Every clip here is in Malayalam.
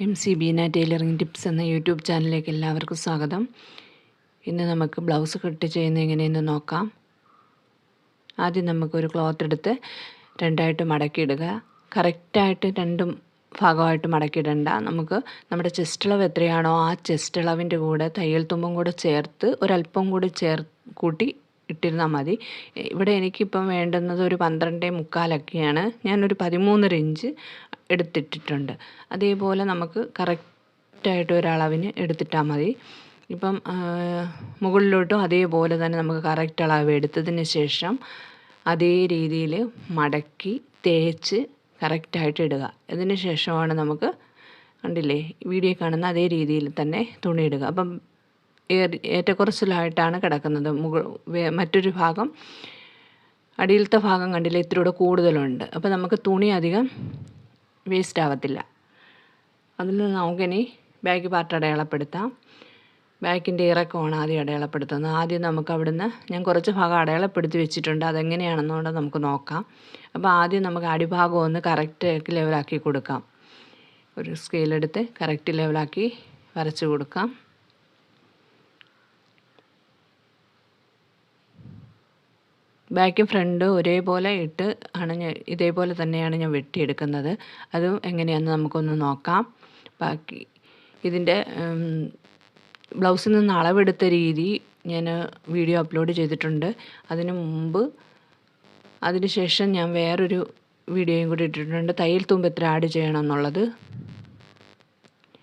M C Beena tailoring tips എന്ന യൂട്യൂബ് ചാനലിലേക്ക് എല്ലാവർക്കും സ്വാഗതം. ഇന്ന് നമുക്ക് ബ്ലൗസ് കട്ട് ചെയ്യുന്നത് എങ്ങനെയെന്ന് നോക്കാം. ആദ്യം നമുക്കൊരു ക്ലോത്ത് എടുത്ത് രണ്ടായിട്ട് മടക്കിയിടുക. കറക്റ്റായിട്ട് രണ്ടും ഭാഗമായിട്ട് മടക്കിയിടണ്ട. നമുക്ക് നമ്മുടെ ചെസ്റ്റ് അളവ് എത്രയാണോ ആ ചെസ്റ്റ് അളവിന്റെ കൂടെ തയ്യൽ തുമ്പും കൂടെ ചേർത്ത് ഒരല്പം കൂടി ചേർ കൂട്ടി ഇട്ടിരുന്നാൽ മതി. ഇവിടെ എനിക്കിപ്പം വേണ്ടുന്നത് ഒരു പന്ത്രണ്ടേ മുക്കാലൊക്കെയാണ്. ഞാനൊരു പതിമൂന്നര ഇഞ്ച് എടുത്തിട്ടിട്ടുണ്ട്. അതേപോലെ നമുക്ക് കറക്റ്റായിട്ട് ഒരളവിന് എടുത്തിട്ടാൽ മതി. ഇപ്പം മുകളിലോട്ടും അതേപോലെ തന്നെ നമുക്ക് കറക്റ്റ് അളവ് എടുത്തതിന് ശേഷം അതേ രീതിയിൽ മടക്കി തേച്ച് കറക്റ്റായിട്ട് ഇടുക. അതിന് ശേഷമാണ് നമുക്ക് കണ്ടില്ലേ വീഡിയോ കാണുന്ന അതേ രീതിയിൽ തന്നെ തുണി ഇടുക. അപ്പം ഏറ്റക്കുറച്ചിലായിട്ടാണ് കിടക്കുന്നത്. മുകൾ മറ്റൊരു ഭാഗം അടിയിലത്തെ ഭാഗം കണ്ടില്ല ഇത്തിരി കൂടുതലുണ്ട്. അപ്പോൾ നമുക്ക് തുണി അധികം വേസ്റ്റ് ആവത്തില്ല. അതിൽ നിന്ന് നമുക്കിനി ബാക്ക് പാർട്ട് അടയാളപ്പെടുത്താം. ബാക്കിന്റെ ഇറക്കമാണ് ആദ്യം അടയാളപ്പെടുത്തുന്നത്. ആദ്യം നമുക്ക് അവിടുന്ന് ഞാൻ കുറച്ച് ഭാഗം അടയാളപ്പെടുത്തി വെച്ചിട്ടുണ്ട്. അതെങ്ങനെയാണെന്നുകൊണ്ട് നമുക്ക് നോക്കാം. അപ്പോൾ ആദ്യം നമുക്ക് അടിഭാഗം ഒന്ന് കറക്റ്റ് ലെവലാക്കി കൊടുക്കാം. ഒരു സ്കെയിലെടുത്ത് കറക്റ്റ് ലെവലാക്കി വരച്ച് കൊടുക്കാം. ബാക്കും ഫ്രണ്ടും ഒരേപോലെ ഇട്ട് ആണ് ഞാൻ ഇതേപോലെ തന്നെയാണ് ഞാൻ വെട്ടിയെടുക്കുന്നത്. അതും എങ്ങനെയാണെന്ന് നമുക്കൊന്ന് നോക്കാം. ബാക്കി ഇതിന്റെ ബ്ലൗസിൽ നിന്ന് അളവെടുത്ത രീതി ഞാൻ വീഡിയോ അപ്ലോഡ് ചെയ്തിട്ടുണ്ട്. അതിനു മുമ്പ് അതിനുശേഷം ഞാൻ വേറൊരു വീഡിയോയും കൂടി ഇട്ടിട്ടുണ്ട്. തയ്യൽ തുമ്പ് എത്ര ആഡ് ചെയ്യണം എന്നുള്ളത്.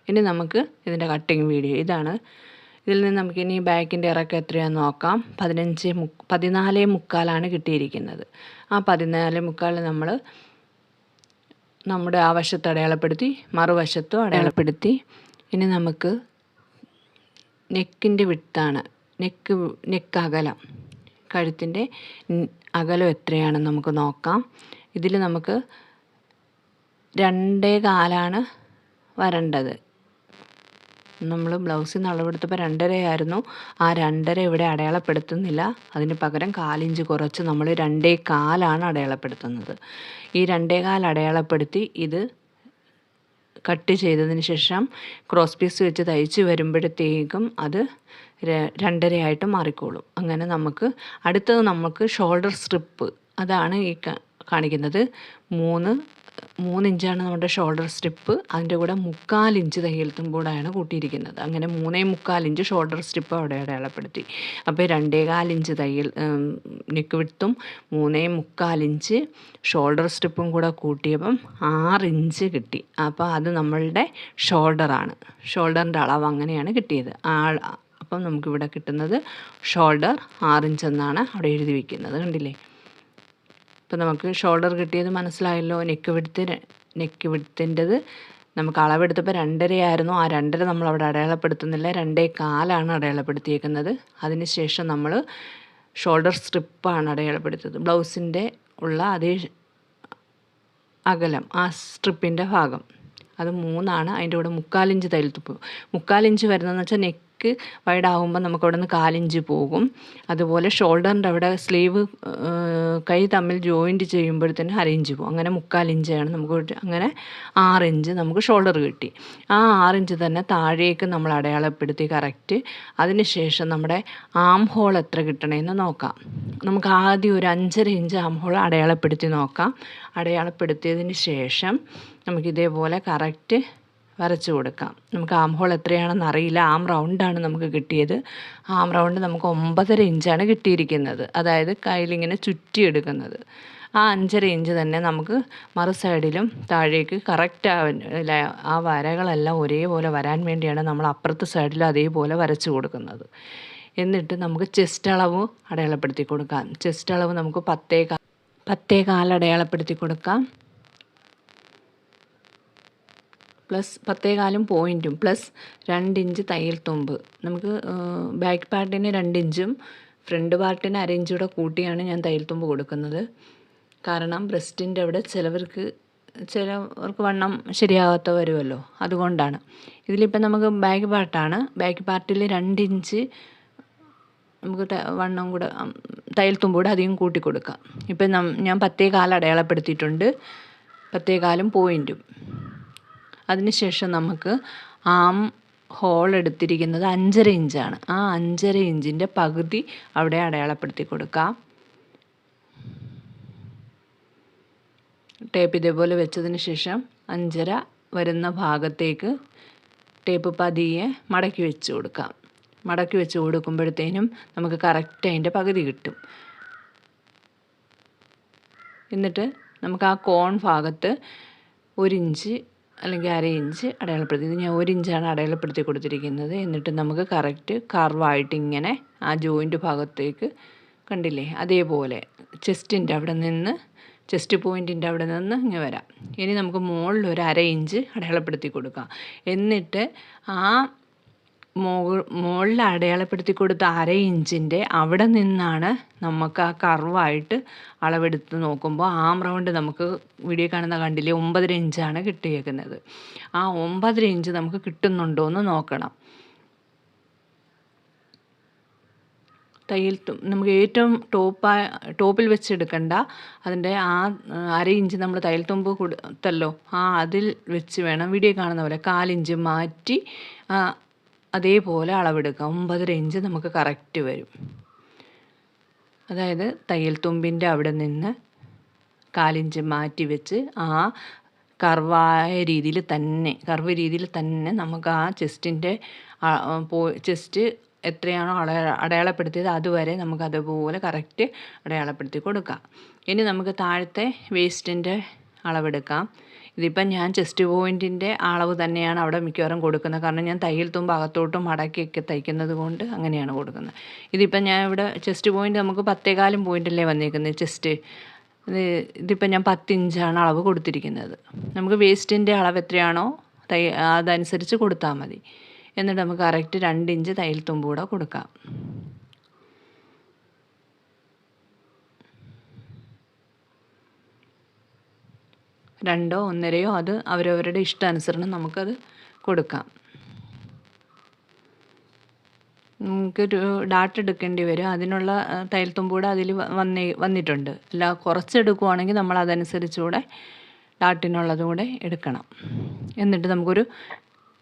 ഇനി നമുക്ക് ഇതിന്റെ കട്ടിങ് വീഡിയോ ഇതാണ് ഇതിൽ നിന്ന് നമുക്കിനി ബാക്കിന്റെ ഇറക്കം എത്രയാണെന്ന് നോക്കാം. പതിനഞ്ച് മു പതിനാല് മുക്കാലാണ് കിട്ടിയിരിക്കുന്നത്. ആ പതിനാല് മുക്കാൽ നമ്മൾ നമ്മുടെ ആ വശത്ത് അടയാളപ്പെടുത്തി മറുവശത്തും അടയാളപ്പെടുത്തി. ഇനി നമുക്ക് നെക്കിന്റെ വിട്ടാണ്. നെക്ക് നെക്ക് അകലം. കഴുത്തിന്റെ അകലം എത്രയാണെന്ന് നമുക്ക് നോക്കാം. ഇതിൽ നമുക്ക് രണ്ടേ കാലാണ് വരേണ്ടത്. നമ്മൾ ബ്ലൗസിൽ അളവെടുത്തപ്പോൾ രണ്ടരയായിരുന്നു. ആ രണ്ടര ഇവിടെ അടയാളപ്പെടുത്തുന്നില്ല. അതിന് പകരം കാലിഞ്ച് കുറച്ച് നമ്മൾ രണ്ടേ കാലാണ് അടയാളപ്പെടുത്തുന്നത്. ഈ രണ്ടേ കാൽ അടയാളപ്പെടുത്തി ഇത് കട്ട് ചെയ്തതിന് ശേഷം ക്രോസ് പീസ് വെച്ച് തയ്ച്ച് വരുമ്പോഴത്തേക്കും അത് രണ്ടരയായിട്ട് മാറിക്കോളും. അങ്ങനെ നമുക്ക് അടുത്തത് നമുക്ക് ഷോൾഡർ സ്ട്രിപ്പ് അതാണ് ഈ കാണിക്കുന്നത്. മൂന്ന് മൂന്ന് ഇഞ്ചാണ് നമ്മുടെ ഷോൾഡർ സ്ട്രിപ്പ് അതിന്റെ കൂടെ മുക്കാലിഞ്ച് തയ്യൽത്തും കൂടെയാണ് കൂട്ടിയിരിക്കുന്നത്. അങ്ങനെ മൂന്നേ മുക്കാലിഞ്ച് ഷോൾഡർ സ്ട്രിപ്പ് അവിടെ അടയാളപ്പെടുത്തി. അപ്പോൾ രണ്ടേകാൽ ഇഞ്ച് തയ്യൽ നെക്ക് വിട്ടും മൂന്നേ മുക്കാലിഞ്ച് ഷോൾഡർ സ്ട്രിപ്പും കൂടെ കൂട്ടിയപ്പം ആറിഞ്ച് കിട്ടി. അപ്പോൾ അത് നമ്മളുടെ ഷോൾഡറാണ് ഷോൾഡറിന്റെ അളവ് അങ്ങനെയാണ് കിട്ടിയത്. ആ അപ്പം നമുക്കിവിടെ കിട്ടുന്നത് ഷോൾഡർ ആറിഞ്ച് എന്നാണ് അവിടെ എഴുതി വയ്ക്കുന്നത് കണ്ടില്ലേ? ഇപ്പം നമുക്ക് ഷോൾഡർ കിട്ടിയത് മനസ്സിലായല്ലോ. നെക്ക് വിടുത്ത് നെക്ക് വിടുത്തിന്റെത് നമുക്ക് അളവെടുത്തപ്പോൾ രണ്ടരയായിരുന്നു. ആ രണ്ടര നമ്മൾ അവിടെ അടയാളപ്പെടുത്തുന്നില്ല. രണ്ടേ കാലാണ് അടയാളപ്പെടുത്തിയേക്കുന്നത്. അതിന് ശേഷം നമ്മൾ ഷോൾഡർ സ്ട്രിപ്പാണ് അടയാളപ്പെടുത്തിയത്. ബ്ലൗസിന്റെ ഉള്ള അതേ അകലം ആ സ്ട്രിപ്പിന്റെ ഭാഗം. അത് മൂന്നാണ്. അതിന്റെ കൂടെ മുക്കാലിഞ്ച് തയ്യൽത്തുപ്പ്. മുക്കാലിഞ്ച് വരുന്നതെന്ന് വെച്ചാൽ നെക്ക് നെക്ക് വൈഡ് ആകുമ്പോൾ നമുക്ക് അവിടെ നിന്ന് കാലിഞ്ച് പോകും. അതുപോലെ ഷോൾഡറിന്റെ അവിടെ സ്ലീവ് കൈ തമ്മിൽ ജോയിന്റ് ചെയ്യുമ്പോഴത്തേന് അരയിഞ്ച് പോകും. അങ്ങനെ മുക്കാലിഞ്ചാണ് നമുക്ക് അങ്ങനെ ആറിഞ്ച് നമുക്ക് ഷോൾഡർ കിട്ടി. ആ ആറിഞ്ച് തന്നെ താഴേക്ക് നമ്മൾ അടയാളപ്പെടുത്തി കറക്റ്റ്. അതിനുശേഷം നമ്മുടെ ആം ഹോൾ എത്ര കിട്ടണമെന്ന് നോക്കാം. നമുക്ക് ആദ്യം ഒരു അഞ്ചര ഇഞ്ച് ആം ഹോൾ അടയാളപ്പെടുത്തി നോക്കാം. അടയാളപ്പെടുത്തിയതിന് ശേഷം നമുക്കിതേപോലെ കറക്റ്റ് വരച്ചു കൊടുക്കാം. നമുക്ക് ആം ഹോൾ എത്രയാണെന്ന് അറിയില്ല. ആം റൗണ്ടാണ് നമുക്ക് കിട്ടിയത്. ആം റൗണ്ട് നമുക്ക് ഒമ്പതര ഇഞ്ചാണ് കിട്ടിയിരിക്കുന്നത്. അതായത് കയ്യിലിങ്ങനെ ചുറ്റിയെടുക്കുന്നത് ആ അഞ്ചര ഇഞ്ച് തന്നെ നമുക്ക് മറു സൈഡിലും താഴേക്ക് കറക്റ്റ് ആ വരകളെല്ലാം ഒരേപോലെ വരാൻ വേണ്ടിയാണ് നമ്മൾ അപ്പുറത്തെ സൈഡിലും അതേപോലെ വരച്ചു കൊടുക്കുന്നത്. എന്നിട്ട് നമുക്ക് ചെസ്റ്റ് അളവ് അടയാളപ്പെടുത്തി കൊടുക്കാം. ചെസ്റ്റ് അളവ് നമുക്ക് പത്തേ പത്തേ കാൽ അടയാളപ്പെടുത്തി കൊടുക്കാം. പ്ലസ് പത്തേകാലും പോയിന്റും പ്ലസ് രണ്ട് ഇഞ്ച് തയ്യൽ തുമ്പ്. നമുക്ക് ബാക്ക് പാർട്ടിന് രണ്ട് ഇഞ്ചും ഫ്രണ്ട് പാർട്ടിന് അര ഇഞ്ച് കൂടെ കൂട്ടിയാണ് ഞാൻ തയ്യൽ തുമ്പ് കൊടുക്കുന്നത്. കാരണം ബ്രസ്റ്റിന്റെ അവിടെ ചിലവർക്ക് ചിലവർക്ക് വണ്ണം ശരിയാകാത്ത വരുമല്ലോ. അതുകൊണ്ടാണ്. ഇതിലിപ്പം നമുക്ക് ബാക്ക് പാർട്ടാണ് ബാക്ക് പാർട്ടിൽ രണ്ട് ഇഞ്ച് നമുക്ക് വണ്ണം കൂടെ തയ്യൽ തുമ്പ് കൂടെ അധികം കൂട്ടി കൊടുക്കാം. ഇപ്പം ഞാൻ പത്തേ കാലം അടയാളപ്പെടുത്തിയിട്ടുണ്ട്. പത്തേ കാലും പോയിന്റും അതിനുശേഷം നമുക്ക് ആം ഹോൾ എടുത്തിരിക്കുന്നത് അഞ്ചര ഇഞ്ചാണ്. ആ അഞ്ചര ഇഞ്ചിന്റെ പകുതി അവിടെ അടയാളപ്പെടുത്തി കൊടുക്കാം. ടേപ്പ് ഇതേപോലെ വെച്ചതിന് ശേഷം അഞ്ചര വരുന്ന ഭാഗത്തേക്ക് ടേപ്പ് പതിയെ മടക്കി വെച്ച് കൊടുക്കാം. മടക്കി വെച്ച് കൊടുക്കുമ്പോഴത്തേനും നമുക്ക് കറക്റ്റ് അതിന്റെ പകുതി കിട്ടും. എന്നിട്ട് നമുക്ക് ആ കോൺ ഭാഗത്ത് ഒരിഞ്ച് അല്ലെങ്കിൽ അര ഇഞ്ച് അടയാളപ്പെടുത്തി. ഇത് ഞാൻ ഒരു ഇഞ്ചാണ് അടയാളപ്പെടുത്തി കൊടുത്തിരിക്കുന്നത്. എന്നിട്ട് നമുക്ക് കറക്റ്റ് കർവായിട്ട് ഇങ്ങനെ ആ ജോയിന്റ് ഭാഗത്തേക്ക് കണ്ടില്ലേ? അതേപോലെ ചെസ്റ്റിന്റെ അവിടെ നിന്ന് ചെസ്റ്റ് പോയിന്റിന്റെ അവിടെ നിന്ന് ഇങ്ങനെ വരാം. ഇനി നമുക്ക് മുകളിൽ ഒരു അര ഇഞ്ച് അടയാളപ്പെടുത്തി കൊടുക്കാം. എന്നിട്ട് ആ മുകളിൽ അടയാളപ്പെടുത്തി കൊടുത്ത അര ഇഞ്ചിന്റെ അവിടെ നിന്നാണ് നമുക്ക് ആ കർവായിട്ട് അളവെടുത്ത് നോക്കുമ്പോൾ ആം റൗണ്ട് നമുക്ക് വീഡിയോ കാണുന്ന കണ്ടില്ലേ ഒമ്പതര ഇഞ്ചാണ് കിട്ടിയേക്കുന്നത്. ആ ഒമ്പതര ഇഞ്ച് നമുക്ക് കിട്ടുന്നുണ്ടോ എന്ന് നോക്കണം. തയ്യൽ നമുക്ക് ഏറ്റവും ടോപ്പ് ടോപ്പിൽ വെച്ചെടുക്കണ്ട. അതിന്റെ ആ അര ഇഞ്ച് നമ്മൾ തയ്യൽ തുമ്പ് കൊടുത്തല്ലോ ആ അതിൽ വെച്ച് വേണം വീഡിയോ കാണുന്ന പോലെ കാലിഞ്ച് മാറ്റി അതേപോലെ അളവെടുക്കുക. ഒമ്പതര ഇഞ്ച് നമുക്ക് കറക്റ്റ് വരും. അതായത് തയ്യൽ തുമ്പിന്റെ അവിടെ നിന്ന് കാലിഞ്ച് മാറ്റി വെച്ച് ആ കർവായ രീതിയിൽ തന്നെ കർവ് രീതിയിൽ തന്നെ നമുക്ക് ആ ചെസ്റ്റിന്റെ ചെസ്റ്റ് എത്രയാണോ അടയാള അടയാളപ്പെടുത്തിയത് അതുവരെ നമുക്ക് അതുപോലെ കറക്റ്റ് അടയാളപ്പെടുത്തി കൊടുക്കാം. ഇനി നമുക്ക് താഴത്തെ വേസ്റ്റിന്റെ അളവെടുക്കാം. ഇതിപ്പം ഞാൻ ചെസ്റ്റ് പോയിന്റിന്റെ അളവ് തന്നെയാണ് അവിടെ മിക്കവാറും കൊടുക്കുന്നത്. കാരണം ഞാൻ തയ്യൽ തുമ്പ് അകത്തോട്ടും മടക്കിയൊക്കെ തയ്ക്കുന്നത് കൊണ്ട് അങ്ങനെയാണ് കൊടുക്കുന്നത്. ഇതിപ്പം ഞാൻ ഇവിടെ ചെസ്റ്റ് പോയിന്റ് നമുക്ക് പത്തേകാലും പോയിന്റല്ലേ വന്നിരിക്കുന്നത് ചെസ്റ്റ്. ഇത് ഇതിപ്പം ഞാൻ പത്തിഞ്ചാണ് അളവ് കൊടുത്തിരിക്കുന്നത്. നമുക്ക് വേസ്റ്റിന്റെ അളവ് എത്രയാണോ തൈ അതനുസരിച്ച് കൊടുത്താൽ മതി. എന്നിട്ട് നമുക്ക് കറക്റ്റ് രണ്ട് ഇഞ്ച് തയ്യൽ തുമ്പ് കൂടെ കൊടുക്കാം. രണ്ടോ ഒന്നരയോ അത് അവരവരുടെ ഇഷ്ടാനുസരണം നമുക്കത് കൊടുക്കാം. നമുക്കൊരു ഡാട്ട് എടുക്കേണ്ടി വരും. അതിനുള്ള തയ്യൽ തുമ്പൂടെ അതിൽ വന്നേ വന്നിട്ടുണ്ട്. അല്ല കുറച്ചെടുക്കുവാണെങ്കിൽ നമ്മൾ അതനുസരിച്ചുകൂടെ ഡാട്ടിനുള്ളതും കൂടെ എടുക്കണം. എന്നിട്ട് നമുക്കൊരു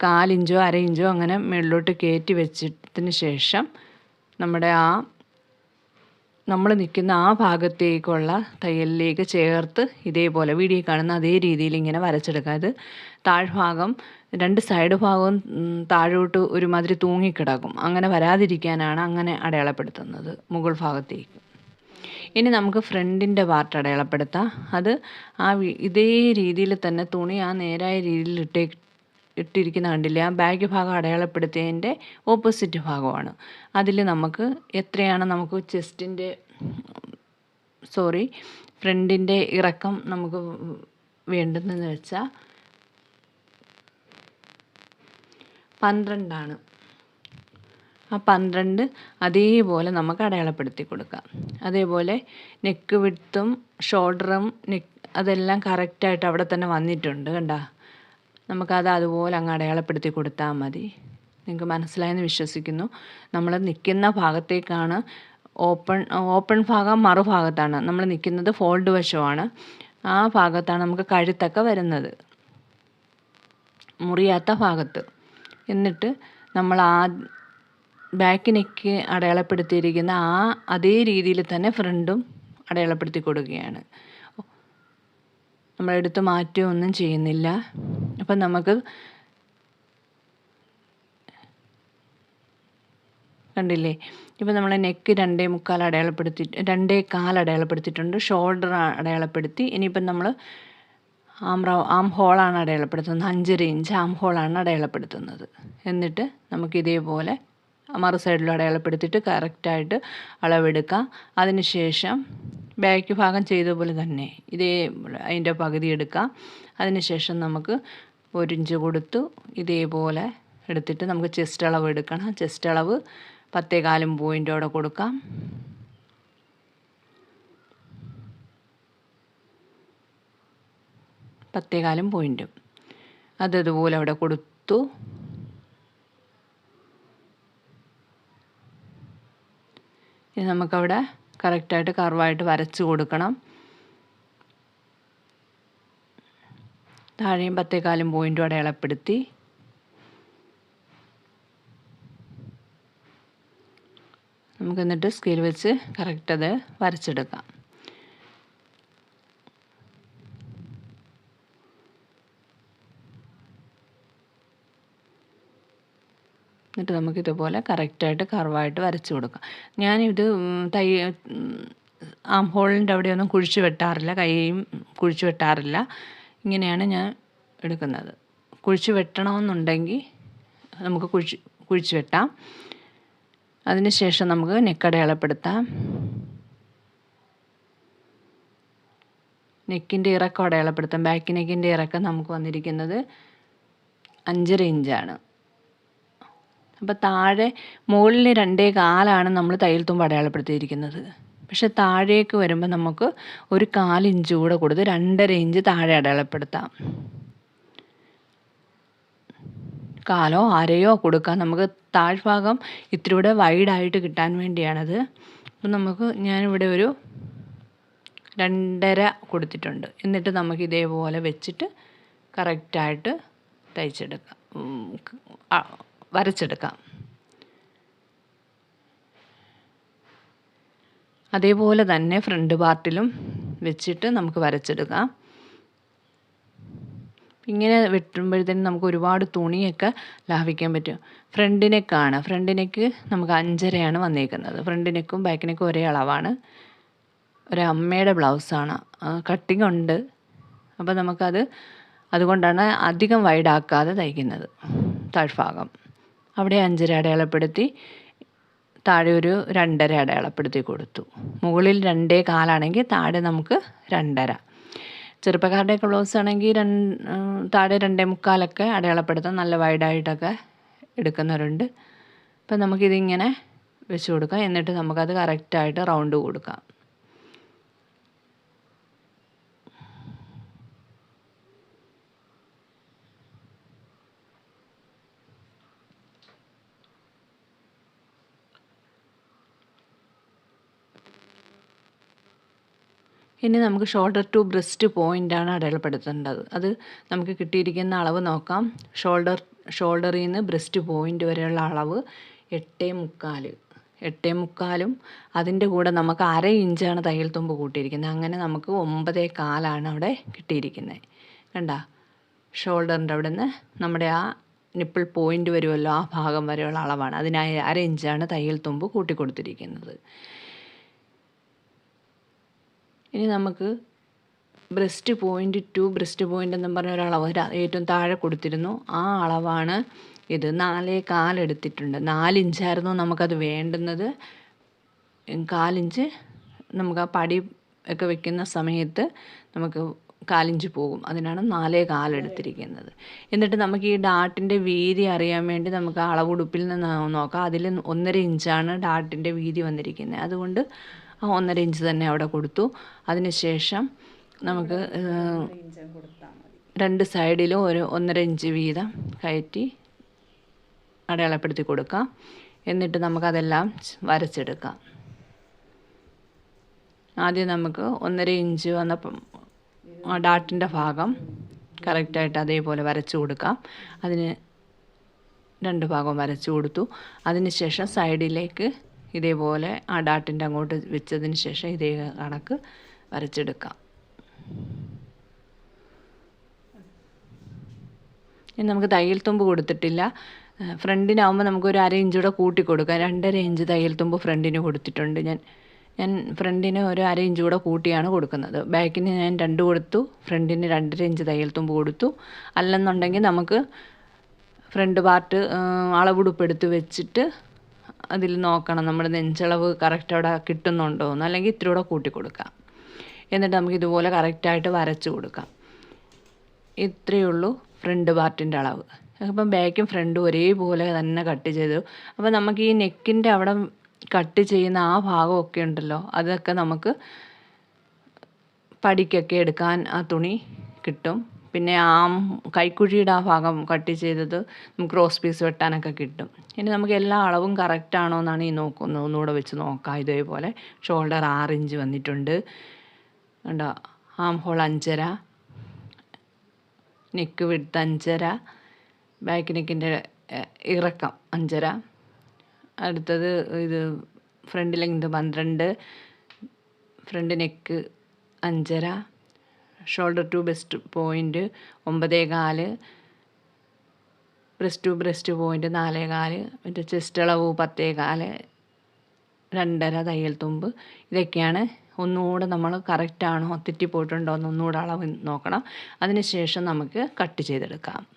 കാലിഞ്ചോ അര ഇഞ്ചോ അങ്ങനെ മുകളിലോട്ട് കയറ്റി വെച്ചതിന് ശേഷം നമ്മുടെ ആ നമ്മൾ നിൽക്കുന്ന ആ ഭാഗത്തേക്കുള്ള തയ്യലിലേക്ക് ചേർത്ത് ഇതേപോലെ വീഡിയോ കാണുന്ന അതേ രീതിയിൽ ഇങ്ങനെ വരച്ചെടുക്കുക. അത് താഴ്ഭാഗം രണ്ട് സൈഡ് ഭാഗവും താഴോട്ട് ഒരുമാതിരി തൂങ്ങിക്കിടക്കും. അങ്ങനെ വരാതിരിക്കാനാണ് അങ്ങനെ അടയാളപ്പെടുത്തുന്നത് മുകൾ ഭാഗത്തേക്ക്. ഇനി നമുക്ക് ഫ്രണ്ടിന്റെ പാർട്ട് അടയാളപ്പെടുത്താം. അത് ആ ഇതേ രീതിയിൽ തന്നെ തുണി ആ നേരായ രീതിയിൽ ഇട്ടേ ഇട്ടിരിക്കുന്ന കണ്ടില്ലേ? ആ ബാഗ് ഭാഗം അടയാളപ്പെടുത്തിയതിന്റെ ഓപ്പോസിറ്റ് ഭാഗമാണ്. അതിൽ നമുക്ക് എത്രയാണ് നമുക്ക് ചെസ്റ്റിന്റെ സോറി ഫ്രണ്ടിന്റെ ഇറക്കം നമുക്ക് വേണ്ടുന്നതെന്ന് വെച്ചാൽ പന്ത്രണ്ടാണ്. ആ പന്ത്രണ്ട് അതേപോലെ നമുക്ക് അടയാളപ്പെടുത്തി കൊടുക്കാം. അതേപോലെ നെക്ക് വിട്ടും ഷോൾഡറും നെക്ക് അതെല്ലാം കറക്റ്റായിട്ട് അവിടെ തന്നെ വന്നിട്ടുണ്ട് കണ്ടോ? നമുക്കത് അതുപോലെ അങ്ങ് അടയാളപ്പെടുത്തി കൊടുത്താൽ മതി. നിങ്ങൾക്ക് മനസ്സിലായെന്ന് വിശ്വസിക്കുന്നു. നമ്മൾ നിൽക്കുന്ന ഭാഗത്തേക്കാണ് ഓപ്പൺ ഓപ്പൺ ഭാഗം മറുഭാഗത്താണ്. നമ്മൾ നിൽക്കുന്നത് ഫോൾഡ് വശമാണ്. ആ ഭാഗത്താണ് നമുക്ക് കഴുത്തൊക്കെ വരുന്നത്. മുറിയാത്ത ഭാഗത്ത്. എന്നിട്ട് നമ്മൾ ആ ബാക്ക് നെക്ക് അടയാളപ്പെടുത്തിയിരിക്കുന്ന ആ അതേ രീതിയിൽ തന്നെ ഫ്രണ്ടും അടയാളപ്പെടുത്തി കൊടുക്കുകയാണ്. നമ്മളെടുത്ത് മാറ്റുകയൊന്നും ചെയ്യുന്നില്ല. അപ്പം നമുക്ക് കണ്ടില്ലേ? ഇപ്പം നമ്മളെ നെക്ക് രണ്ടേ മുക്കാൽ അടയാളപ്പെടുത്തി രണ്ടേ കാൽ അടയാളപ്പെടുത്തിയിട്ടുണ്ട്. ഷോൾഡർ അടയാളപ്പെടുത്തി. ഇനിയിപ്പം നമ്മൾ ആം റൗ ആം ഹോളാണ് അടയാളപ്പെടുത്തുന്നത്. അഞ്ചര ഇഞ്ച് ആം ഹോളാണ് അടയാളപ്പെടുത്തുന്നത്. എന്നിട്ട് നമുക്ക് ഇതേപോലെ മറു സൈഡിലും അടയാളപ്പെടുത്തിയിട്ട് കറക്റ്റായിട്ട് അളവെടുക്കാം. അതിന് ശേഷം ബാക്ക് ഭാഗം ചെയ്ത പോലെ തന്നെ ഇതേ അതിന്റെ പകുതി എടുക്കാം. അതിന് ശേഷം നമുക്ക് ഒരു ഇഞ്ച് കൊടുത്തു. ഇതേപോലെ എടുത്തിട്ട് നമുക്ക് ചെസ്റ്റ് അളവ് എടുക്കണം. ചെസ്റ്റ് അളവ് പത്തേകാലും പോയിന്റോടെ കൊടുക്കാം. പത്തേകാലും പോയിന്റും അതതുപോലെ അവിടെ കൊടുത്തു. ഇനി നമുക്കവിടെ കറക്റ്റായിട്ട് കർവായിട്ട് വരച്ച് കൊടുക്കണം. താഴെയും പത്തേകാലും പോയിന്റും അടയാളപ്പെടുത്തി. നമുക്ക് എന്നിട്ട് സ്കെയിൽ വെച്ച് കറക്റ്റ് അത് വരച്ചെടുക്കാം. എന്നിട്ട് നമുക്ക് ഇതുപോലെ കറക്റ്റായിട്ട് കർവായിട്ട് വരച്ച് കൊടുക്കാം. ഞാനിത് തൈ ആം ഹോളിന്റെ അവിടെയൊന്നും കുഴിച്ചു വെട്ടാറില്ല കൈയും കുഴിച്ചു വെട്ടാറില്ല. ഇങ്ങനെയാണ് ഞാൻ എടുക്കുന്നത്. കുഴിച്ച് വെട്ടണമെന്നുണ്ടെങ്കിൽ നമുക്ക് കുഴിച്ച് കുഴിച്ച് വെട്ടാം. അതിന് ശേഷം നമുക്ക് നെക്കടയാളപ്പെടുത്താം നെക്കിന്റെ ഇറക്കം അടയാളപ്പെടുത്താം. ബാക്ക് നെക്കിന്റെ ഇറക്കം നമുക്ക് വന്നിരിക്കുന്നത് അഞ്ചര ഇഞ്ചാണ്. അപ്പോൾ താഴെ മുകളിൽ രണ്ടേ കാലാണ് നമ്മൾ തയ്യൽ തുമ്പ് അടയാളപ്പെടുത്തിയിരിക്കുന്നത്. പക്ഷെ താഴേക്ക് വരുമ്പോൾ നമുക്ക് ഒരു കാലിഞ്ച് കൂടെ കൊടുത്ത് രണ്ടര ഇഞ്ച് താഴെ അടയാളപ്പെടുത്താം. കാലോ അരയോ കൊടുക്കാം. നമുക്ക് താഴ്ഭാഗം ഇത്തിരി കൂടെ വൈഡായിട്ട് കിട്ടാൻ വേണ്ടിയാണത്. അപ്പം നമുക്ക് ഞാനിവിടെ ഒരു രണ്ടര കൊടുത്തിട്ടുണ്ട്. എന്നിട്ട് നമുക്ക് ഇതേപോലെ വെച്ചിട്ട് കറക്റ്റായിട്ട് തയ്ച്ചെടുക്കാം. വരച്ചെടുക്കാം. അതേപോലെ തന്നെ ഫ്രണ്ട് പാർട്ടിലും വെച്ചിട്ട് നമുക്ക് വരച്ചെടുക്കാം. ഇങ്ങനെ വെട്ടുമ്പോഴത്തേനും നമുക്ക് ഒരുപാട് തുണിയൊക്കെ ലാഭിക്കാൻ പറ്റും. ഫ്രണ്ട് നെക്കാണ് ഫ്രണ്ട് നെക്ക് നമുക്ക് അഞ്ചരയാണ് വന്നേക്കുന്നത്. ഫ്രണ്ട് നെക്കും ബാക്ക് നെക്കും ഒരേ അളവാണ്. ഒരമ്മയുടെ ബ്ലൗസാണ് കട്ടിങ് ഉണ്ട്. അപ്പോൾ നമുക്കത് അതുകൊണ്ടാണ് അധികം വൈഡാക്കാതെ തയ്ക്കുന്നത്. താഴ്ഭാഗം. അവിടെ അഞ്ചര അടയാളപ്പെടുത്തി താഴെ ഒരു രണ്ടര അടയാളപ്പെടുത്തി കൊടുത്തു. മുകളിൽ രണ്ടേ കാലാണെങ്കിൽ താഴെ നമുക്ക് രണ്ടര. ചെറുപ്പക്കാരുടെ ക്ലോസ് ആണെങ്കിൽ രണ്ട് താഴെ രണ്ടേ മുക്കാലൊക്കെ അടയാളപ്പെടുത്താൻ നല്ല വൈഡായിട്ടൊക്കെ എടുക്കുന്നവരുണ്ട്. അപ്പം നമുക്കിതിങ്ങനെ വെച്ച് കൊടുക്കാം. എന്നിട്ട് നമുക്കത് കറക്റ്റായിട്ട് റൗണ്ട് കൊടുക്കാം. ഇനി നമുക്ക് ഷോൾഡർ ടു ബ്രസ്റ്റ് പോയിന്റാണ് അടയാളപ്പെടുത്തേണ്ടത്. അത് നമുക്ക് കിട്ടിയിരിക്കുന്ന അളവ് നോക്കാം. ഷോൾഡർ ഷോൾഡറിൽ നിന്ന് ബ്രസ്റ്റ് പോയിന്റ് വരെയുള്ള അളവ് എട്ടേ മുക്കാൽ എട്ടേ മുക്കാലും അതിന്റെ കൂടെ നമുക്ക് അര ഇഞ്ചാണ് തയ്യൽ തുമ്പ് കൂട്ടിയിരിക്കുന്നത്. അങ്ങനെ നമുക്ക് ഒമ്പതേ കാലാണ് അവിടെ കിട്ടിയിരിക്കുന്നത്. കണ്ട? ഷോൾഡറിന്റെ അവിടെ നിന്ന് നമ്മുടെ ആ നിപ്പിൾ പോയിന്റ് വരുമല്ലോ ആ ഭാഗം വരെയുള്ള അളവാണ്. അതിനായി അര ഇഞ്ചാണ് തയ്യൽ തുമ്പ് കൂട്ടി കൊടുത്തിരിക്കുന്നത് ഇനി നമുക്ക് breast point to breast point എന്നും പറഞ്ഞ ഒരളവ് ഏറ്റവും താഴെ കൊടുത്തിരുന്നു. ആ അളവാണ് ഇത്. നാലേ കാലെടുത്തിട്ടുണ്ട് നാലിഞ്ചായിരുന്നു നമുക്കത് വേണ്ടുന്നത്. കാലിഞ്ച് നമുക്ക് ആ പടി ഒക്കെ വെക്കുന്ന സമയത്ത് നമുക്ക് കാലിഞ്ച് പോകും. അതിനാണ് നാലേ കാലെടുത്തിരിക്കുന്നത് എന്നിട്ട് നമുക്ക് ഈ ഡാട്ടിന്റെ വീതി അറിയാൻ വേണ്ടി നമുക്ക് അളവുടുപ്പിൽ നിന്ന് നോക്കാം. അതിൽ ഒന്നര ഇഞ്ചാണ് ഡാട്ടിന്റെ വീതി വന്നിരിക്കുന്നത്. അതുകൊണ്ട് ആ ഒന്നര ഇഞ്ച് തന്നെ അവിടെ കൊടുത്തു. അതിനുശേഷം നമുക്ക് രണ്ട് സൈഡിലും ഒരു ഒന്നര ഇഞ്ച് വീതം കയറ്റി അടയാളപ്പെടുത്തി കൊടുക്കാം. എന്നിട്ട് നമുക്കതെല്ലാം വരച്ചെടുക്കാം. ആദ്യം നമുക്ക് ഒന്നര ഇഞ്ച് വന്നപ്പം ഡാട്ടിന്റെ ഭാഗം കറക്റ്റായിട്ട് അതേപോലെ വരച്ചു കൊടുക്കാം. അതിന് രണ്ട് ഭാഗം വരച്ചു കൊടുത്തു. അതിനുശേഷം സൈഡിലേക്ക് ഇതേപോലെ ആ ഡാട്ടിന്റെ അങ്ങോട്ട് വെച്ചതിന് ശേഷം ഇതേ കണക്ക് വരച്ചെടുക്കാം. ഇനി നമുക്ക് തയ്യൽ തുമ്പ് കൊടുത്തിട്ടില്ല. ഫ്രണ്ടിനാവുമ്പോൾ നമുക്കൊരു അര ഇഞ്ച് കൂടെ കൂട്ടി കൊടുക്കാം. രണ്ടര ഇഞ്ച് തയ്യൽ തുമ്പ് ഫ്രണ്ടിന് കൊടുത്തിട്ടുണ്ട്. ഞാൻ ഞാൻ ഫ്രണ്ടിന് ഒരു അര ഇഞ്ച് കൂടെ കൂട്ടിയാണ് കൊടുക്കുന്നത്. ബാക്കിന് ഞാൻ രണ്ട് കൊടുത്തു. ഫ്രണ്ടിന് രണ്ടര ഇഞ്ച് തയ്യൽ തുമ്പ് കൊടുത്തു. അല്ലെന്നുണ്ടെങ്കിൽ നമുക്ക് ഫ്രണ്ട് പാർട്ട് അളവുടുപ്പെടുത്ത് വെച്ചിട്ട് അതിൽ നോക്കണം. നമ്മുടെ നെഞ്ചളവ് കറക്റ്റ് അവിടെ കിട്ടുന്നുണ്ടോ എന്ന് അല്ലെങ്കിൽ ഇത്തിരി കൂടെ കൂട്ടി കൊടുക്കാം. എന്നിട്ട് നമുക്ക് ഇതുപോലെ കറക്റ്റായിട്ട് വരച്ച് കൊടുക്കാം. ഇത്രയേ ഉള്ളൂ ഫ്രണ്ട് പാർട്ടിന്റെ അളവ്. അപ്പം ബാക്കും ഫ്രണ്ടും ഒരേപോലെ തന്നെ കട്ട് ചെയ്തു. അപ്പോൾ നമുക്ക് ഈ നെക്കിന്റെ അവിടെ കട്ട് ചെയ്യുന്ന ആ ഭാഗമൊക്കെ ഉണ്ടല്ലോ അതൊക്കെ നമുക്ക് പടിക്കൊക്കെ എടുക്കാൻ ആ തുണി കിട്ടും. പിന്നെ ആ കൈക്കുഴിയുടെ ആ ഭാഗം കട്ട് ചെയ്തത് നമുക്ക് ക്രോസ് പീസ് വെട്ടാനൊക്കെ കിട്ടും. ഇനി നമുക്ക് എല്ലാ അളവും കറക്റ്റ് ആണോ എന്നാണ് ഈ നോക്കുന്നത് ഒന്നുകൂടെ വെച്ച് നോക്കാം. ഇതേപോലെ ഷോൾഡർ ആറ് ഇഞ്ച് വന്നിട്ടുണ്ട്. കണ്ടോ? ആം ഹോൾ അഞ്ചര നെക്ക് വിടുത്ത് അഞ്ചര ബാക്ക് നെക്കിന്റെ ഇറക്കം അഞ്ചര. അടുത്തത് ഇത് ഫ്രണ്ട് ലെങ്ത് പന്ത്രണ്ട് ഫ്രണ്ട് നെക്ക് അഞ്ചര. ഷോൾഡർ ടു ബെസ്റ്റ് പോയിന്റ് ഒമ്പതേ കാൽ ബ്രസ്റ്റ് ടു ബ്രസ്റ്റ് പോയിന്റ് നാലേ കാൽ മറ്റേ ചെസ്റ്റ് അളവ് പത്തേ കാൽ രണ്ടര തയ്യൽ തുമ്പ്. ഇതൊക്കെയാണ് ഒന്നുകൂടെ നമ്മൾ കറക്റ്റാണോ തെറ്റിപ്പോയിട്ടുണ്ടോ എന്ന് ഒന്നുകൂടെ അളവ് നോക്കണം. അതിന് ശേഷം നമുക്ക് കട്ട് ചെയ്തെടുക്കാം.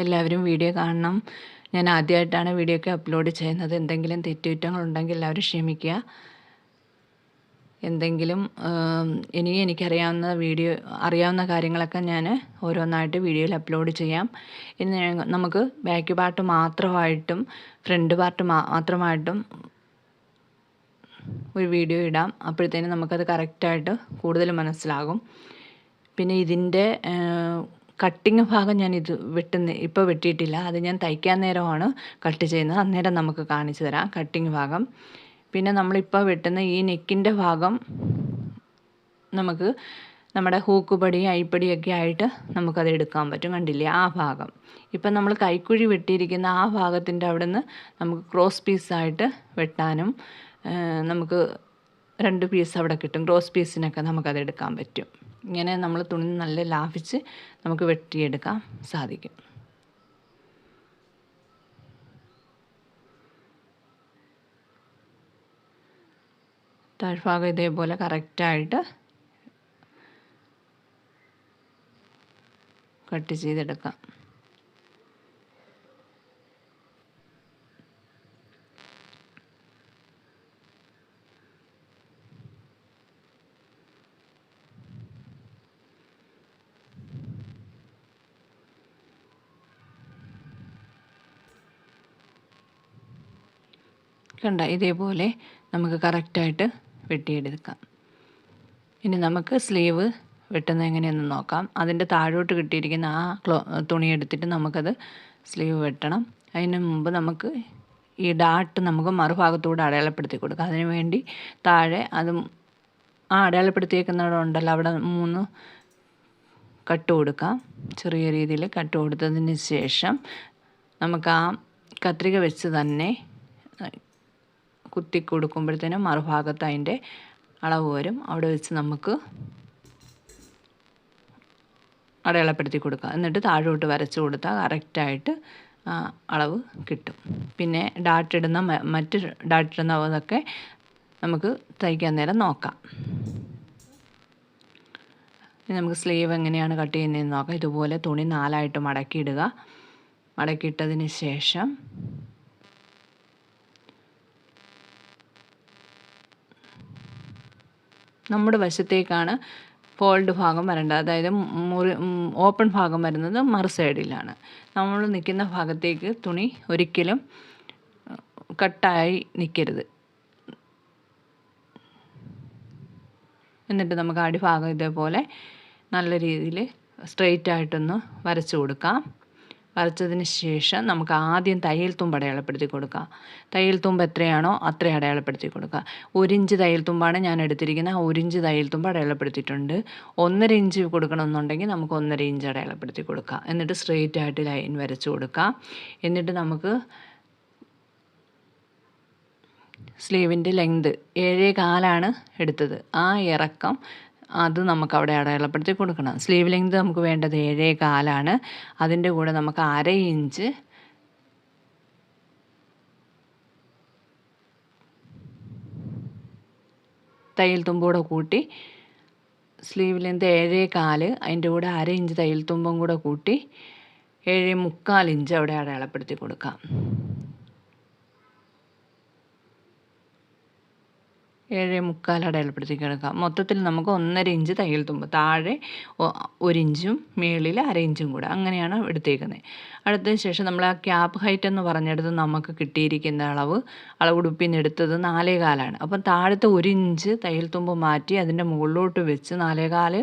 എല്ലാവരും വീഡിയോ കാണണം. ഞാൻ ആദ്യമായിട്ടാണ് വീഡിയോ ഒക്കെ അപ്ലോഡ് ചെയ്യുന്നത്. എന്തെങ്കിലും തെറ്റുകുറ്റങ്ങളുണ്ടെങ്കിൽ എല്ലാവരും ക്ഷമിക്കുക. എന്തെങ്കിലും ഇനി എനിക്കറിയാവുന്ന വീഡിയോ അറിയാവുന്ന കാര്യങ്ങളൊക്കെ ഞാൻ ഓരോന്നായിട്ട് വീഡിയോയിൽ അപ്ലോഡ് ചെയ്യാം. ഇനി നമുക്ക് ബാക്ക് പാർട്ട് മാത്രമായിട്ടും ഫ്രണ്ട് പാർട്ട് മാത്രമായിട്ടും ഒരു വീഡിയോ ഇടാം. അപ്പോഴത്തേനും നമുക്കത് കറക്റ്റായിട്ട് കൂടുതൽ മനസ്സിലാകും. പിന്നെ ഇതിന്റെ കട്ടിങ് ഭാഗം ഞാൻ ഇത് വെട്ടുന്ന ഇപ്പോൾ വെട്ടിയിട്ടില്ല. അത് ഞാൻ തയ്ക്കാൻ നേരമാണ് കട്ട് ചെയ്യുന്നത്. അന്നേരം നമുക്ക് കാണിച്ചു തരാം കട്ടിങ് ഭാഗം. പിന്നെ നമ്മളിപ്പോൾ വെട്ടുന്ന ഈ നെക്കിന്റെ ഭാഗം നമുക്ക് നമ്മുടെ ഹൂക്കുപടി അയിപ്പടിയൊക്കെ ആയിട്ട് നമുക്കത് എടുക്കാൻ പറ്റും. കണ്ടില്ലേ? ആ ഭാഗം. ഇപ്പം നമ്മൾ കൈക്കുഴി വെട്ടിയിരിക്കുന്ന ആ ഭാഗത്തിന്റെ അവിടെ നിന്ന് നമുക്ക് ക്രോസ് പീസായിട്ട് വെട്ടാനും നമുക്ക് രണ്ട് പീസ് അവിടെ കിട്ടും. ക്രോസ് പീസിനൊക്കെ നമുക്കത് എടുക്കാൻ പറ്റും. ഇങ്ങനെ നമ്മൾ തുണി നല്ല ലാഭിച്ച് നമുക്ക് വെട്ടിയെടുക്കാൻ സാധിക്കും. താഴ്ഭാഗം ഇതേപോലെ കറക്റ്റായിട്ട് കട്ട് ചെയ്തെടുക്കാം. കണ്ട ഇതേപോലെ നമുക്ക് കറക്റ്റായിട്ട് വെട്ടിയെടുക്കാം. ഇനി നമുക്ക് സ്ലീവ് വെട്ടുന്നത് എങ്ങനെയെന്ന് നോക്കാം. അതിന്റെ താഴോട്ട് കിട്ടിയിരിക്കുന്ന ആ ക്ലോ തുണി എടുത്തിട്ട് നമുക്കത് സ്ലീവ് വെട്ടണം. അതിന് മുമ്പ് നമുക്ക് ഈ ഡാട്ട് നമുക്ക് മറുഭാഗത്തൂടെ അടയാളപ്പെടുത്തി കൊടുക്കാം. അതിനു വേണ്ടി താഴെ അത് ആ അടയാളപ്പെടുത്തിയേക്കുന്നിടമുണ്ടല്ലോ അവിടെ മൂന്ന് കട്ട് കൊടുക്കാം. ചെറിയ രീതിയിൽ കട്ട് കൊടുത്തതിന് ശേഷം നമുക്ക് ആ കത്രിക വെച്ച് തന്നെ കുത്തി കൊടുക്കുമ്പോഴത്തേനും മറുഭാഗത്ത് അതിന്റെ അളവ് വരും. അവിടെ വെച്ച് നമുക്ക് അടയാളപ്പെടുത്തി കൊടുക്കുക എന്നിട്ട് താഴോട്ട് വരച്ച് കൊടുത്താൽ കറക്റ്റായിട്ട് അളവ് കിട്ടും. പിന്നെ ഡാട്ടിടുന്ന മറ്റ് ഡാട്ടിടുന്നതൊക്കെ നമുക്ക് തയ്ക്കാൻ നേരം നോക്കാം. ഇനി നമുക്ക് സ്ലീവ് എങ്ങനെയാണ് കട്ട് ചെയ്യുന്നതെന്ന് നോക്കാം. ഇതുപോലെ തുണി നാലായിട്ട് മടക്കിയിടുക. മടക്കിയിട്ടതിന് ശേഷം നമ്മുടെ വശത്തേക്കാണ് ഫോൾഡ് ഭാഗം വരേണ്ടത്. അതായത് മുറി ഓപ്പൺ ഭാഗം വരുന്നത് മറു സൈഡിലാണ് നമ്മൾ നിൽക്കുന്ന ഭാഗത്തേക്ക് തുണി ഒരിക്കലും കട്ടായി നിൽക്കരുത്. എന്നിട്ട് നമുക്ക് അടിഭാഗം ഇതേപോലെ നല്ല രീതിയിൽ സ്ട്രെയിറ്റ് ആയിട്ടൊന്ന് വരച്ചു കൊടുക്കാം. വരച്ചതിന് ശേഷം നമുക്ക് ആദ്യം തയ്യൽ തുമ്പ് അടയാളപ്പെടുത്തി കൊടുക്കുക. തയ്യൽ തുമ്പ് എത്രയാണോ അത്രയും അടയാളപ്പെടുത്തി കൊടുക്കുക. ഒരു ഇഞ്ച് തയ്യൽ തുമ്പാണ് ഞാൻ എടുത്തിരിക്കുന്നത്. ഒരു ഇഞ്ച് തയ്യൽ തുമ്പ് അടയാളപ്പെടുത്തിയിട്ടുണ്ട്. ഒന്നര ഇഞ്ച് കൊടുക്കണമെന്നുണ്ടെങ്കിൽ നമുക്ക് ഒന്നര ഇഞ്ച് അടയാളപ്പെടുത്തി കൊടുക്കാം എന്നിട്ട് സ്ട്രെയിറ്റ് ആയിട്ട് ലൈൻ വരച്ച് കൊടുക്കാം എന്നിട്ട് നമുക്ക് സ്ലീവിന്റെ ലെങ്ത് ഏഴേ കാലാണ് എടുത്തത്. ആ ഇറക്കം അത് നമുക്ക് അവിടെ അടയാളപ്പെടുത്തി കൊടുക്കണം. സ്ലീവ് ലെങ്ത് നമുക്ക് വേണ്ടത് ഏഴേ കാലാണ്. അതിന്റെ കൂടെ നമുക്ക് അര ഇഞ്ച് തയ്യൽ തുമ്പൂടെ കൂട്ടി സ്ലീവ് ലെങ്ത് ഏഴേ കാൽ അതിന്റെ കൂടെ അര ഇഞ്ച് തയ്യൽ തുമ്പും കൂടെ കൂട്ടി ഏഴേ മുക്കാൽ ഇഞ്ച് അവിടെ അടയാളപ്പെടുത്തി കൊടുക്കാം. ഏഴ് മുക്കാൽ അടയാളപ്പെടുത്തി കിടക്കാം മൊത്തത്തിൽ നമുക്ക് ഒന്നര ഇഞ്ച് തയ്യൽ തുമ്പ് താഴെ ഒരിഞ്ചും മേളിൽ അര ഇഞ്ചും കൂടെ അങ്ങനെയാണ് എടുത്തേക്കുന്നത് അടുത്തതിന് ശേഷം നമ്മൾ ആ ക്യാപ്പ് ഹൈറ്റ് എന്ന് പറഞ്ഞെടുത്ത് നമുക്ക് കിട്ടിയിരിക്കുന്ന അളവ് അളവുടുപ്പിൽ നിന്ന് എടുത്തത് നാലേ കാലാണ് അപ്പം താഴത്തെ ഒരു ഇഞ്ച് തയ്യൽ തുമ്പ് മാറ്റി അതിന്റെ മുകളിലോട്ട് വെച്ച് നാലേ കാൽ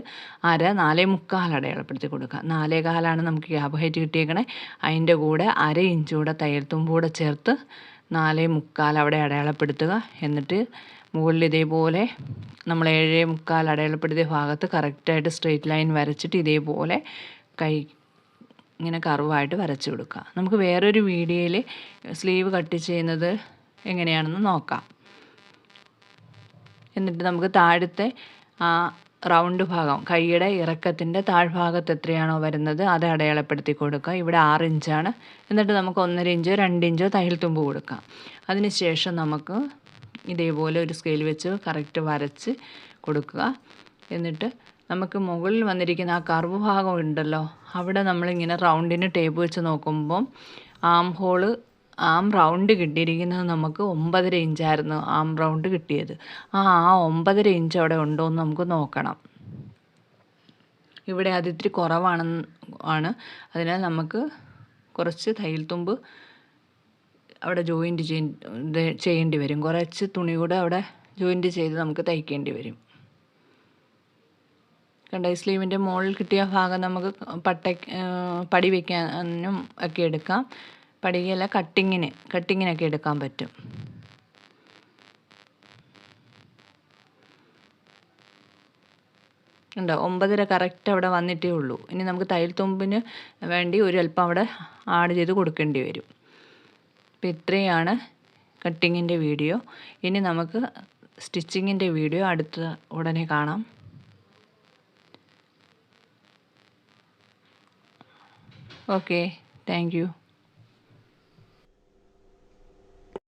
അര നാലേ മുക്കാൽ അടയാളപ്പെടുത്തി കൊടുക്കുക. നാലേ കാലാണ് നമുക്ക് ക്യാപ്പ് ഹൈറ്റ് കിട്ടിയേക്കണേ. അതിന്റെ കൂടെ അര ഇഞ്ച് കൂടെ തയ്യൽ തുമ്പ് കൂടെ ചേർത്ത് നാലേ മുക്കാൽ അവിടെ അടയാളപ്പെടുത്തുക. എന്നിട്ട് മുകളിൽ ഇതേപോലെ നമ്മൾ ഏഴേ മുക്കാൽ അടയാളപ്പെടുത്തിയ ഭാഗത്ത് കറക്റ്റായിട്ട് സ്ട്രെയിറ്റ് ലൈൻ വരച്ചിട്ട് ഇതേപോലെ കൈ ഇങ്ങനെ കർവായിട്ട് വരച്ചു കൊടുക്കുക. നമുക്ക് വേറൊരു വീഡിയോയിൽ സ്ലീവ് കട്ട് ചെയ്യുന്നത് എങ്ങനെയാണെന്ന് നോക്കാം. എന്നിട്ട് നമുക്ക് താഴത്തെ ആ റൗണ്ട് ഭാഗം കൈയുടെ ഇറക്കത്തിന്റെ താഴ്ഭാഗത്ത് എത്രയാണോ വരുന്നത് അത് അടയാളപ്പെടുത്തി കൊടുക്കുക. ഇവിടെ ആറ് ഇഞ്ചാണ്. എന്നിട്ട് നമുക്ക് ഒന്നര ഇഞ്ചോ രണ്ട് ഇഞ്ചോ തയ്യൽ തുമ്പ് കൊടുക്കാം. അതിനുശേഷം നമുക്ക് ഇതേപോലെ ഒരു സ്കെയിൽ വെച്ച് കറക്റ്റ് വരച്ച് കൊടുക്കുക. എന്നിട്ട് നമുക്ക് മുകളിൽ വന്നിരിക്കുന്ന ആ കർവ് ഭാഗം ഉണ്ടല്ലോ അവിടെ നമ്മളിങ്ങനെ റൗണ്ടിന് ടേപ്പ് വെച്ച് നോക്കുമ്പം ആം ഹോൾ ആം റൗണ്ട് കിട്ടിയിരിക്കുന്നത് നമുക്ക് ഒമ്പതര ഇഞ്ചായിരുന്നു ആം റൗണ്ട് കിട്ടിയത്. ആ ആ ഒമ്പതര ഇഞ്ച് അവിടെ ഉണ്ടോ എന്ന് നമുക്ക് നോക്കണം. ഇവിടെ അത് ഇത്തിരി കുറവാണെന്ന് ആണ്. അതിനാൽ നമുക്ക് കുറച്ച് തയ്യൽ തുമ്പ് അവിടെ ജോയിന്റ് ചെയ്യേണ്ടി വരും. കുറച്ച് തുണി കൂടെ അവിടെ ജോയിന്റ് ചെയ്ത് നമുക്ക് തയ്ക്കേണ്ടി വരും. കണ്ട ഈ സ്ലീവിന്റെ മുകളിൽ കിട്ടിയ ഭാഗം നമുക്ക് പട്ട പടി വയ്ക്കാനും ഒക്കെ എടുക്കാം. പടികയല്ല കട്ടിങ്ങിന് കട്ടിങ്ങിനൊക്കെ എടുക്കാൻ പറ്റും. ഉണ്ടോ ഒമ്പതര കറക്റ്റ് അവിടെ വന്നിട്ടേ ഉള്ളൂ. ഇനി നമുക്ക് തയ്യൽ തുമ്പിന് വേണ്ടി ഒരു അല്പം അവിടെ ആഡ് ചെയ്ത് കൊടുക്കേണ്ടി വരും. അപ്പോൾ ഇത്രയാണ് കട്ടിങ്ങിന്റെ വീഡിയോ. ഇനി നമുക്ക് സ്റ്റിച്ചിങ്ങിന്റെ വീഡിയോ അടുത്ത ഉടനെ കാണാം. Okay thank you.